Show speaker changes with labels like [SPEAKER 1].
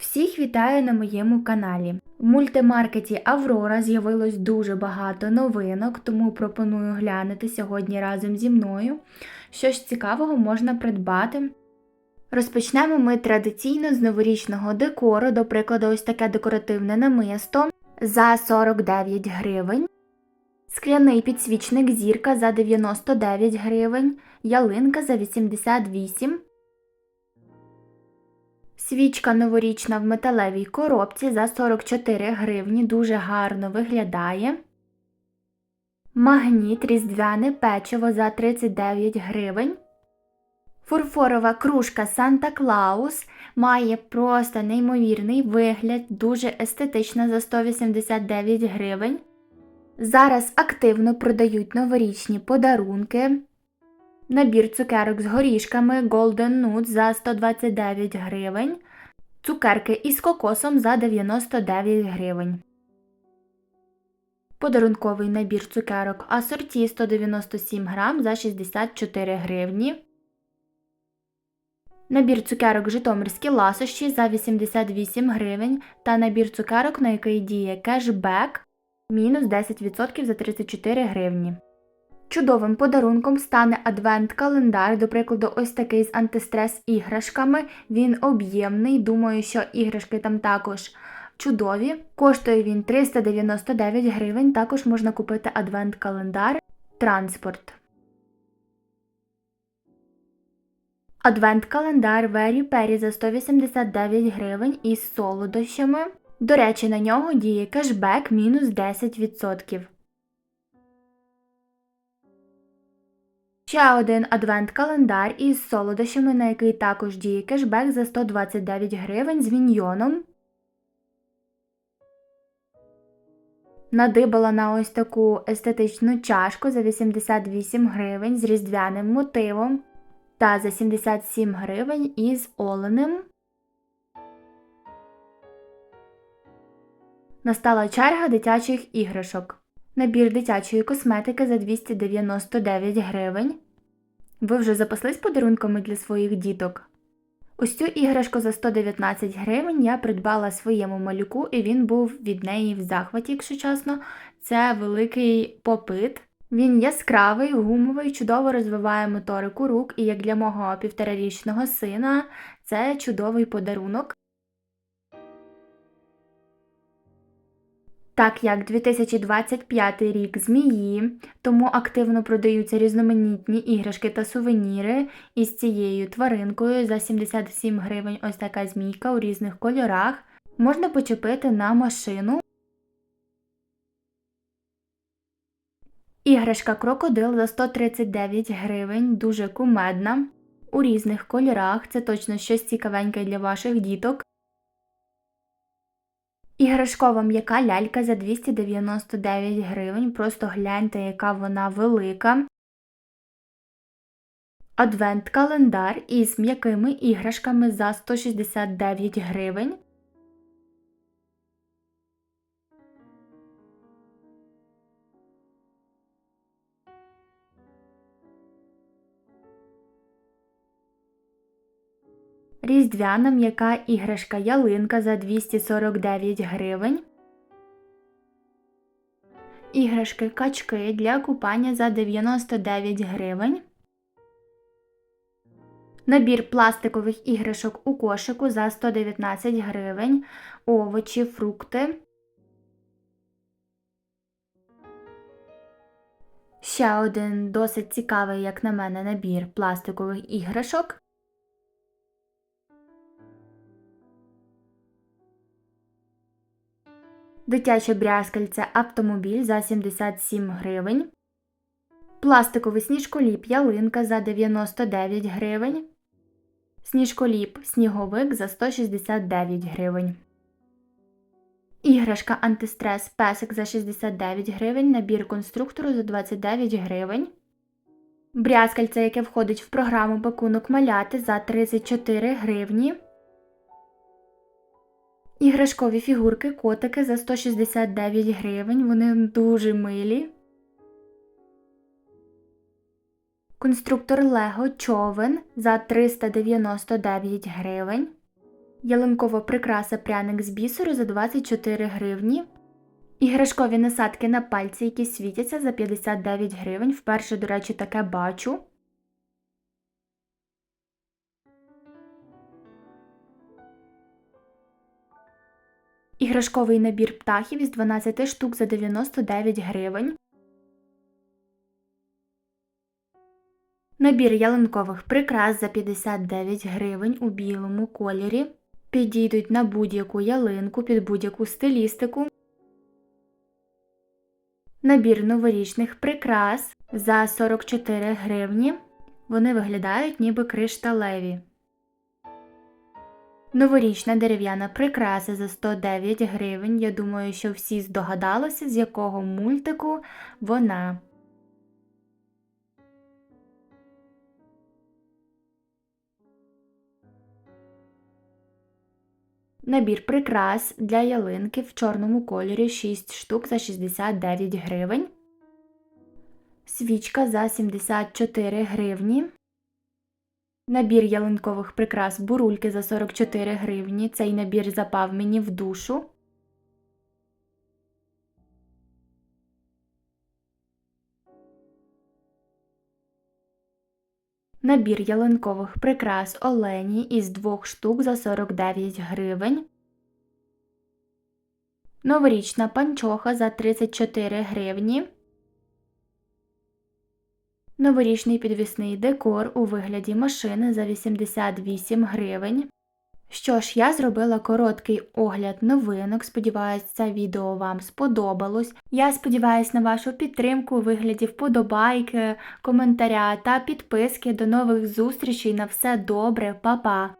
[SPEAKER 1] Всіх вітаю на моєму каналі. В мультимаркеті Аврора з'явилось дуже багато новинок, тому пропоную глянути сьогодні разом зі мною. Що ж цікавого можна придбати. Розпочнемо ми традиційно з новорічного декору, до прикладу, ось таке декоративне намисто за 49 гривень. Скляний підсвічник зірка за 99 гривень, ялинка за 88 Свічка новорічна в металевій коробці за 44 гривні дуже гарно виглядає. Магніт різдвяне печиво за 39 гривень. Фурфорова кружка Санта Клаус має просто неймовірний вигляд, дуже естетична за 189 гривень. Зараз активно продають новорічні подарунки. Набір цукерок з горішками Golden Nuts за 129 гривень. Цукерки із кокосом за 99 гривень. Подарунковий набір цукерок асорті 197 грам за 64 гривні. Набір цукерок Житомирські ласощі за 88 гривень та набір цукерок, на який діє кешбек мінус 10% за 34 гривні. Чудовим подарунком стане адвент-календар, до прикладу, ось такий з антистрес іграшками. Він об'ємний, думаю, що іграшки там також чудові. Коштує він 399 гривень, також можна купити адвент-календар, транспорт. Адвент-календар Вері Пері за 189 гривень із солодощами. До речі, на нього діє кешбек мінус 10%. Ще один адвент-календар із солодощами, на який також діє кешбек за 129 гривень з міньйоном. Надибала на ось таку естетичну чашку за 88 гривень з різдвяним мотивом та за 77 гривень із оленем. Настала черга дитячих іграшок. Набір дитячої косметики за 299 гривень. Ви вже запаслись подарунками для своїх діток? Ось цю іграшку за 119 гривень я придбала своєму малюку, і він був від неї в захваті, якщо чесно. Це великий попит. Він яскравий, гумовий, чудово розвиває моторику рук, і як для мого півторарічного сина це чудовий подарунок. Так як 2025 рік змії, тому активно продаються різноманітні іграшки та сувеніри із цією тваринкою за 77 гривень ось така змійка у різних кольорах. Можна почепити на машину. Іграшка крокодил за 139 гривень, дуже кумедна. У різних кольорах. Це точно щось цікавеньке для ваших діток. Іграшкова м'яка лялька за 299 гривень. Просто гляньте, яка вона велика. Адвент-календар із м'якими іграшками за 169 гривень. Різдвяна м'яка іграшка ялинка за 249 гривень. Іграшки качки для купання за 99 гривень. Набір пластикових іграшок у кошику за 119 гривень. Овочі, фрукти. Ще один досить цікавий, як на мене, набір пластикових іграшок. Дитяче брязкальце автомобіль за 77 гривень. Пластиковий сніжколіп ялинка за 99 гривень. Сніжколіп сніговик за 169 гривень. Іграшка антистрес песик за 69 гривень. Набір конструктору за 29 гривень. Брязкальце, яке входить в програму пакунок маляти за 34 гривні. Іграшкові фігурки котики за 169 гривень, вони дуже милі. Конструктор Лего човен за 399 гривень. ялинкова прикраса пряник з бісеру за 24 гривні. Іграшкові насадки на пальці, які світяться за 59 гривень. Вперше, до речі, таке бачу. Іграшковий набір птахів із 12 штук за 99 гривень. Набір ялинкових прикрас за 59 гривень у білому кольорі. Підійдуть на будь-яку ялинку під будь-яку стилістику. Набір новорічних прикрас за 44 гривні. Вони виглядають ніби кришталеві. Новорічна дерев'яна прикраса за 109 гривень. Я думаю, що всі здогадалися, з якого мультику вона. Набір прикрас для ялинки в чорному кольорі 6 штук за 69 гривень. Свічка за 74 гривні. Набір ялинкових прикрас бурульки за 44 гривні. Цей набір запав мені в душу. Набір ялинкових прикрас Олені із двох штук за 49 гривень. Новорічна панчоха за 34 гривні. Новорічний підвісний декор у вигляді машини за 88 гривень. Що ж, я зробила короткий огляд новинок. Сподіваюсь, це відео вам сподобалось. Я сподіваюся на вашу підтримку у вигляді вподобайки, коментаря та підписки. До нових зустрічей. На все добре, Па-па!